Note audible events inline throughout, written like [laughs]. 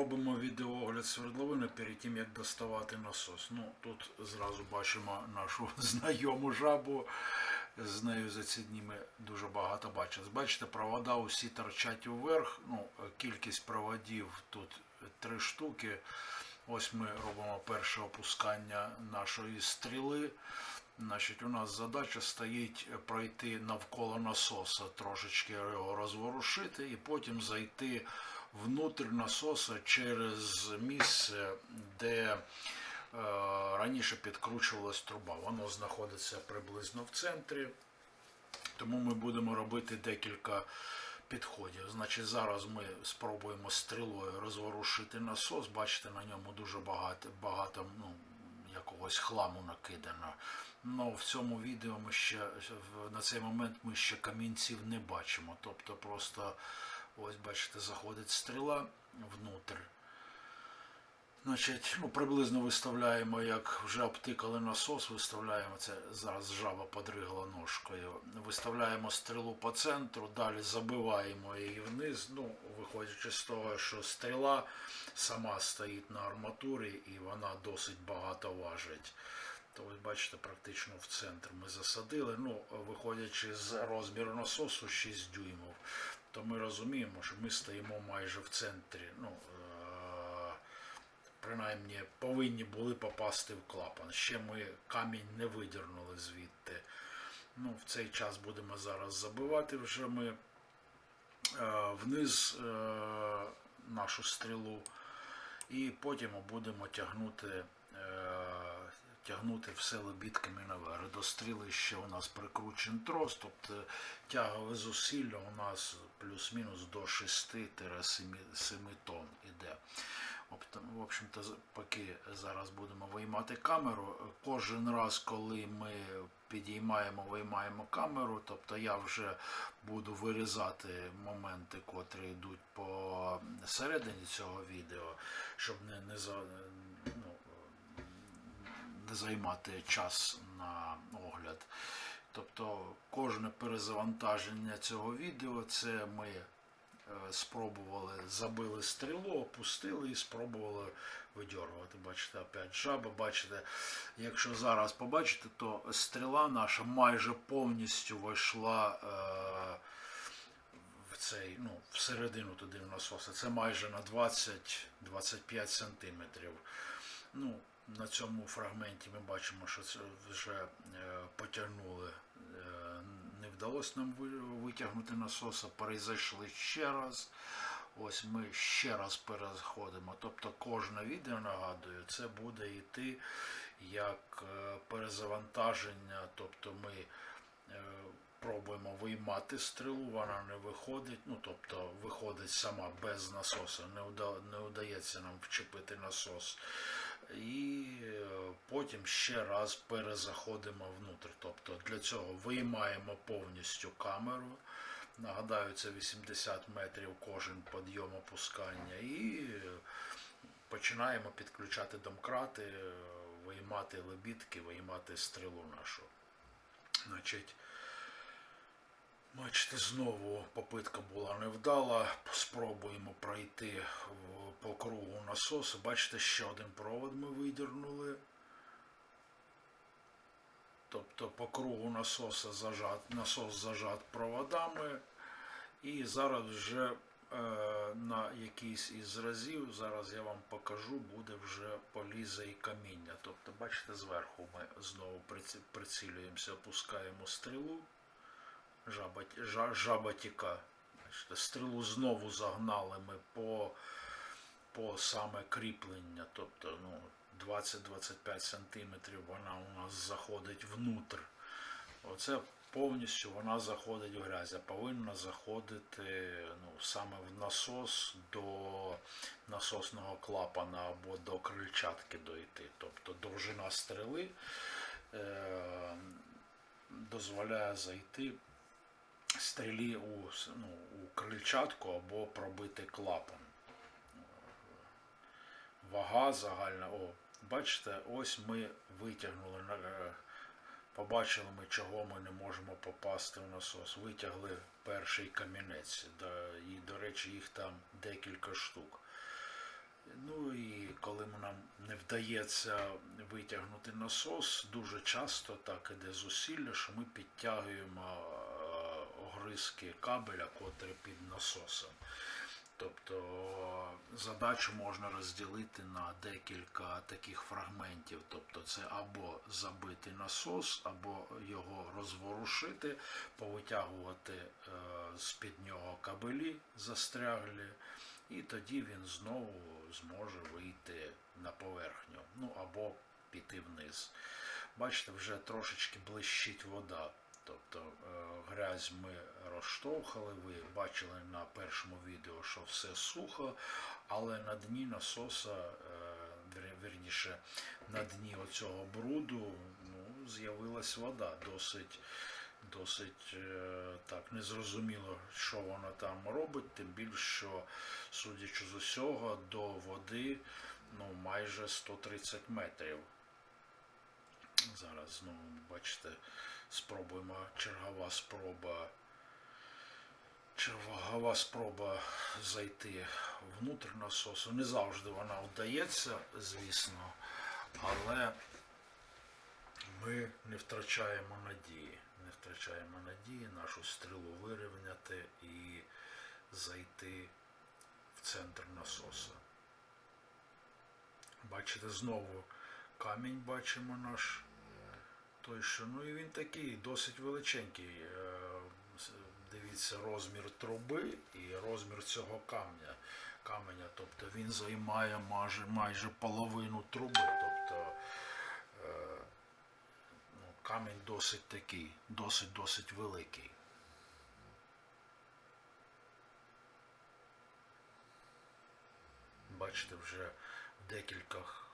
Робимо відеоогляд свердловини перед тим, як доставати насос. Ну, тут зразу бачимо нашу [laughs] знайому жабу. З нею за ці дні ми дуже багато бачили. Бачите, провода усі торчать вверх. Ну, кількість проводів тут три штуки. Ось ми робимо перше опускання нашої стріли. Значить, у нас задача стоїть пройти навколо насоса, трошечки його розворушити і потім зайти внутрь насоса через місце, де е, раніше підкручувалась труба. Воно знаходиться приблизно в центрі. Тому ми будемо робити декілька підходів. Значить, зараз ми спробуємо стрілою розворушити насос. Бачите, на ньому дуже багато, багато ну, якогось хламу накидано. Ну, в цьому відео ми ще на цей момент ми ще камінців не бачимо. Тобто просто ось бачите, заходить стріла внутрь. Значить, ну, приблизно виставляємо, як вже обтикали насос, виставляємо це зараз жаба подригала ножкою. Виставляємо стрілу по центру, далі забиваємо її вниз. Ну, виходячи з того, що стріла сама стоїть на арматурі і вона досить багато важить. То ви бачите, практично в центр ми засадили. Ну, виходячи з розміру насосу 6 дюймів, то ми розуміємо, що ми стоїмо майже в центрі. Ну, принаймні повинні були попасти в клапан. Ще ми камінь не видірнули звідти. Ну, в цей час будемо зараз забивати вже ми е, вниз е, нашу стрілу, і потім будемо тягнути, е, тягнути все лебідками наверх. До ще у нас прикручений трос, тобто тягове зусилля у нас плюс-мінус до 6-7 тонн іде. В общем-то, поки зараз будемо виймати камеру, кожен раз, коли ми підіймаємо, виймаємо камеру, тобто я вже буду вирізати моменти, котрі йдуть по середині цього відео, щоб не, не, не займати час на огляд. Тобто кожне перезавантаження цього відео це ми е, спробували, забили стрілу, опустили і спробували видьоргувати. Бачите, опять жаба. Бачите, якщо зараз побачите, то стріла наша майже повністю вийшла е, в цей, ну, всередину туди в насоса. Це майже на 20-25 сантиметрів. Ну, на цьому фрагменті ми бачимо, що це вже е, потягнули. Е, не вдалося нам витягнути насоса, перезайшли ще раз. Ось ми ще раз переходимо. Тобто кожне відео, нагадую, це буде йти як е, перезавантаження. Тобто ми пробуємо виймати стрілу, вона не виходить. Ну, тобто виходить сама без насоса. Не, уда- не удається нам вчепити насос. І е, потім ще раз перезаходимо внутрь. Тобто для цього виймаємо повністю камеру. Нагадаю, це 80 метрів кожен підйом опускання. І е, починаємо підключати домкрати, е, виймати лебідки, виймати стрілу нашу. Значить, Бачите, знову попитка була невдала. Спробуємо пройти по кругу насосу. Бачите, ще один провод ми видірнули. Тобто по кругу насоса зажат, насос зажат проводами. І зараз вже е, на якийсь із разів, зараз я вам покажу, буде вже полізе і каміння. Тобто, бачите, зверху ми знову прицілюємося, опускаємо стрілу жаба, жа, жаба. Стрілу знову загнали ми по, по саме кріплення. Тобто ну, 20-25 сантиметрів вона у нас заходить внутрь. Оце повністю вона заходить в грязь. А повинна заходити ну, саме в насос до насосного клапана або до крильчатки дойти. Тобто довжина стріли е, дозволяє зайти стрілі у, ну, у крильчатку або пробити клапан. вага загальна. О, бачите, ось ми витягнули е, Побачили ми, чого ми не можемо попасти в насос. Витягли перший камінець. І, до речі, їх там декілька штук. Ну і коли нам не вдається витягнути насос, дуже часто так іде зусилля, що ми підтягуємо огризки кабеля, котрі під насосом. Тобто задачу можна розділити на декілька таких фрагментів. Тобто це або забити насос, або його розворушити, повитягувати е, з-під нього кабелі застряглі, і тоді він знову зможе вийти на поверхню, ну або піти вниз. Бачите, вже трошечки блищить вода. Тобто е, грязь ми розштовхали, ви бачили на першому відео, що все сухо, але на дні насоса, е, вірніше, на дні оцього бруду ну, з'явилась вода. Досить, досить е, так незрозуміло, що вона там робить, тим більше, що, судячи з усього, до води ну, майже 130 метрів. Зараз, ну, бачите, спробуємо чергова спроба. Чергова спроба зайти внутрь насосу. Не завжди вона вдається, звісно, але ми не втрачаємо надії. Не втрачаємо надії нашу стрілу вирівняти і зайти в центр насоса. Бачите, знову камінь бачимо наш той, ну і він такий досить величенький. Е, Дивіться розмір труби і розмір цього камня. каменя. Тобто він займає майже, майже половину труби. Тобто е, ну, камінь досить такий, досить досить великий. Бачите, вже в декількох,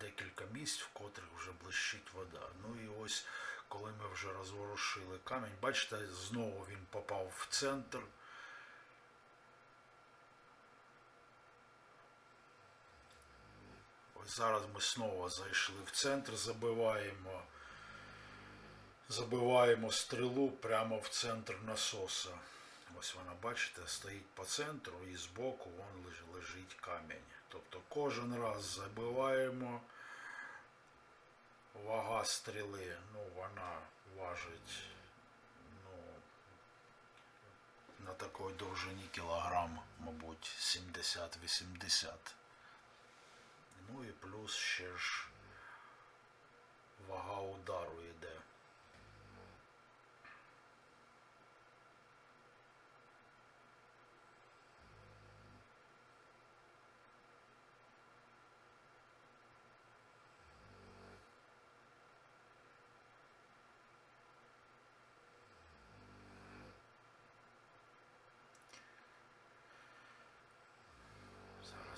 декілька місць, в котрих вже блищить вода. Ну і ось, коли ми вже розворушили камінь, бачите, знову він попав в центр. Ось зараз ми знову зайшли в центр, забиваємо, забиваємо стрілу прямо в центр насоса. Ось вона, бачите, стоїть по центру і збоку вон лежить камінь. Тобто кожен раз забиваємо. Вага стріли, ну вона важить ну, на такій довжині кілограм, мабуть, 70-80. Ну і плюс ще ж вага удару йде.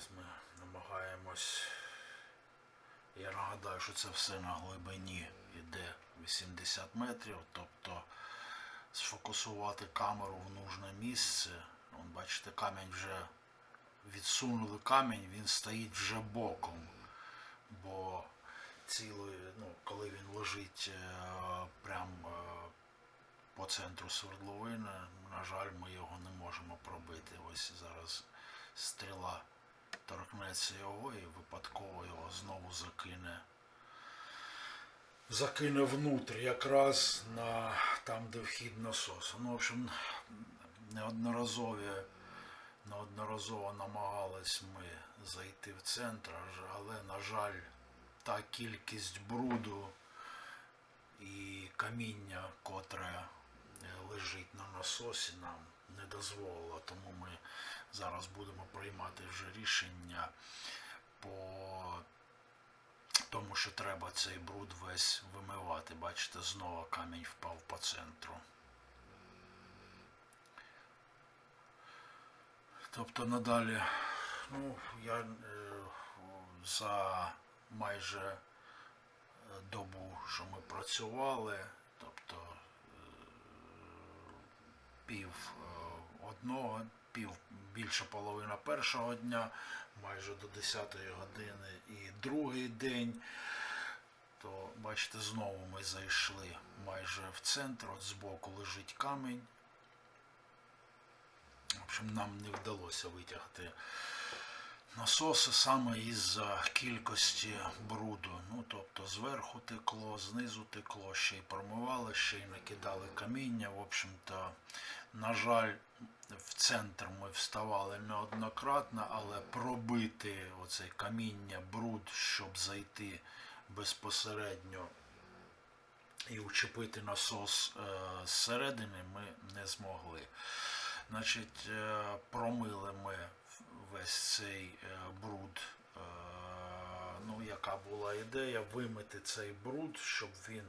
Зараз ми намагаємось. Я нагадаю, що це все на глибині йде 80 метрів, тобто сфокусувати камеру в нужне місце. Вон, бачите, камінь вже відсунули камінь, він стоїть вже боком. Бо цілою, ну, коли він лежить е, прям е, по центру свердловини, на жаль, ми його не можемо пробити. Ось зараз стріла торкнеться його і випадково його знову закине. Закине внутрь, якраз на там, де вхід насосу. Ну, в общем, неодноразові, неодноразово намагались ми зайти в центр, але, на жаль, та кількість бруду і каміння, котре лежить на насосі, нам не дозволило. Тому ми зараз будемо приймати вже рішення по тому, що треба цей бруд весь вимивати. Бачите, знову камінь впав по центру. Тобто надалі, ну, я е, за майже е, добу, що ми працювали, тобто одного пів більше половина першого дня, майже до 10 години і другий день. То бачите, знову ми зайшли майже в центр, от збоку лежить камінь. В общем, нам не вдалося витягти насоси саме із-за кількості бруду. Ну, тобто зверху текло, знизу текло, ще й промивали, ще й накидали каміння. В общем-то, на жаль, в центр ми вставали неоднократно, але пробити оце каміння, бруд, щоб зайти безпосередньо і учепити насос е, зсередини ми не змогли. Значить, е, промили ми весь цей е, бруд. Ну, яка була ідея вимити цей бруд, щоб він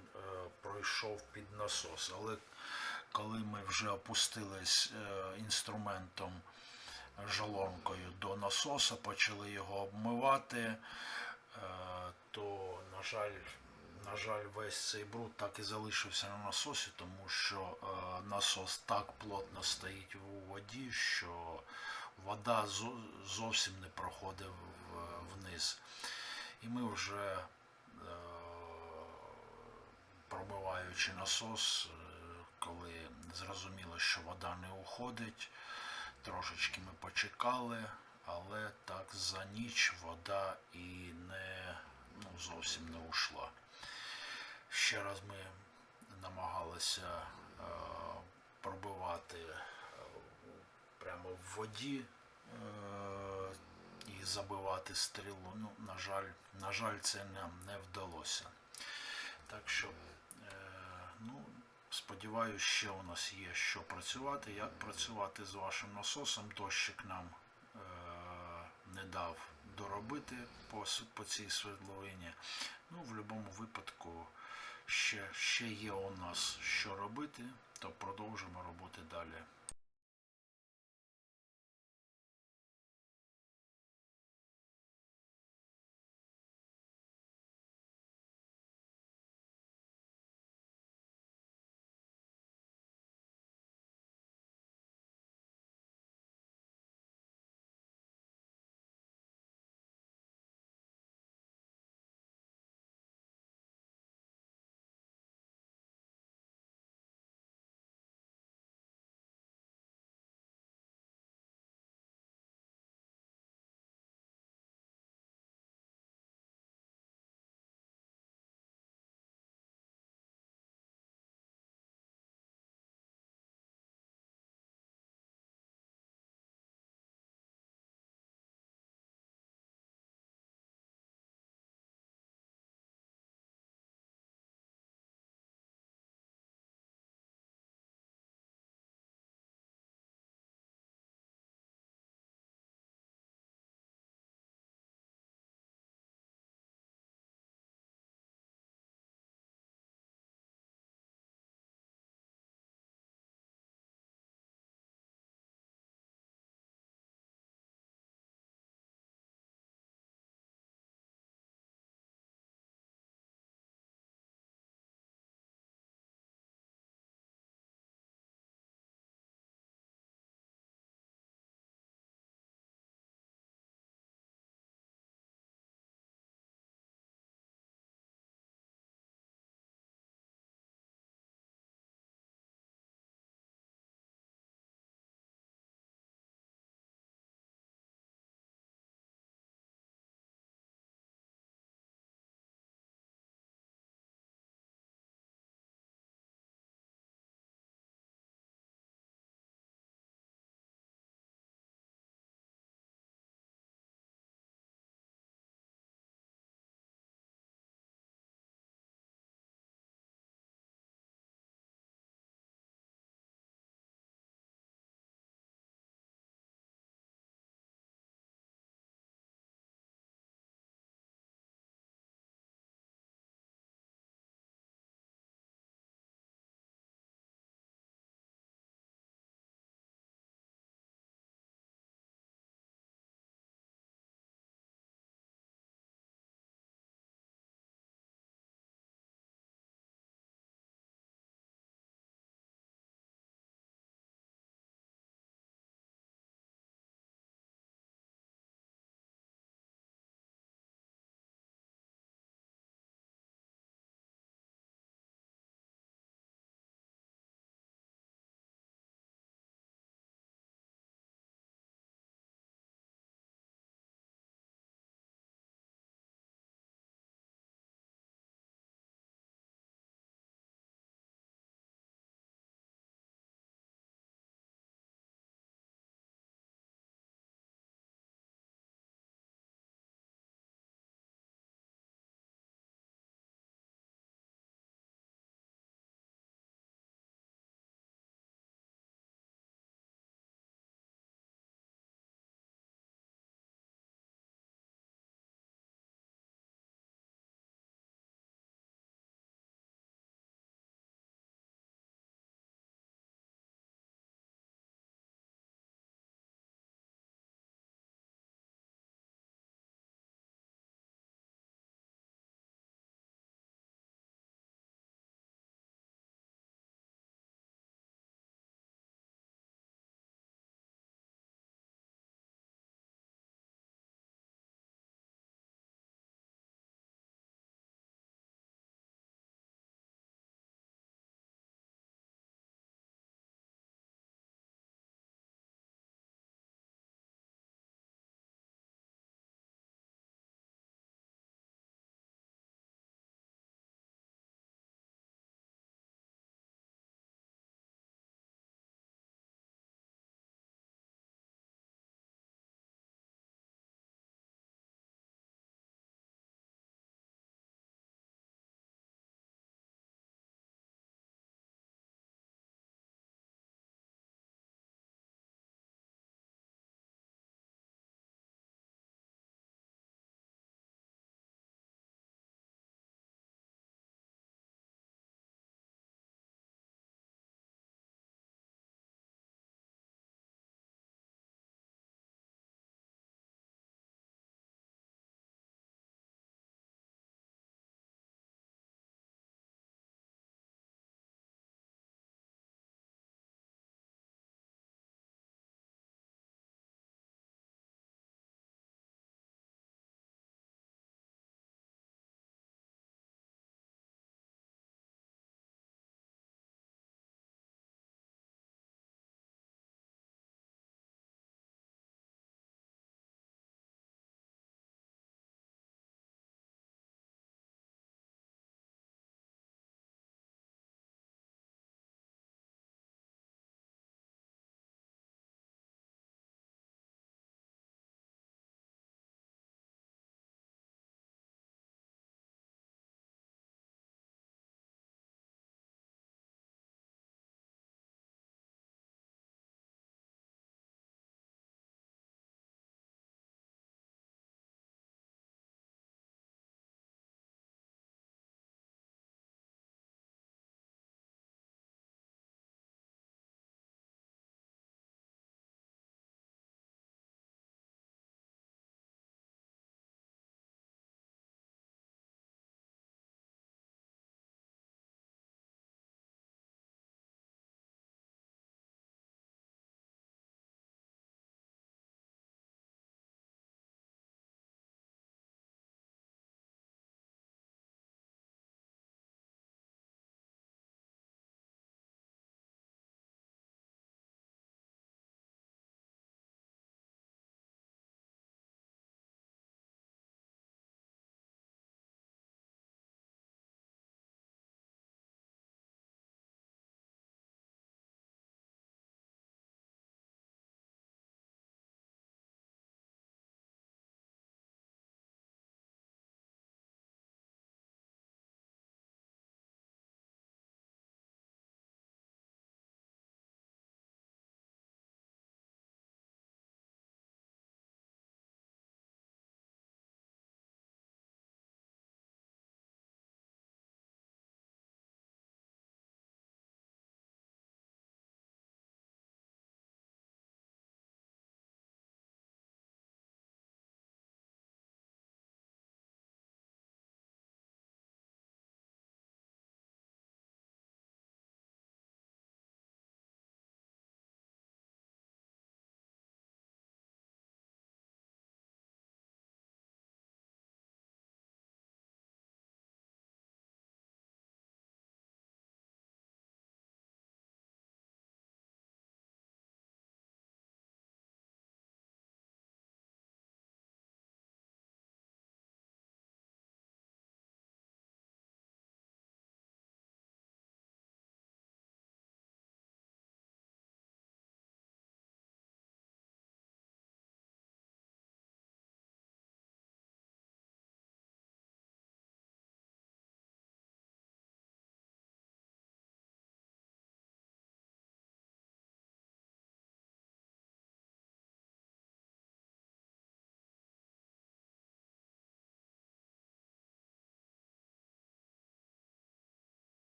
пройшов під насос. Але коли ми вже опустились е, інструментом жалонкою до насоса, почали його обмивати, е, то, на жаль, на жаль, весь цей бруд так і залишився на насосі, тому що е, насос так плотно стоїть у воді, що вода зовсім не проходить вниз. І ми вже, промиваючи насос, коли зрозуміло, що вода не уходить, трошечки ми почекали, але так за ніч вода і не ну, зовсім не ушла. Ще раз ми намагалися е, пробивати е, прямо в воді е, і забивати стрілу. Ну, на жаль, на жаль, це нам не вдалося. Так що, сподіваюся, ще у нас є що працювати. Як працювати з вашим насосом, дощик нам е, не дав доробити по, по цій свердловині. Ну, в будь-якому випадку ще, ще є у нас що робити, то продовжимо роботи далі.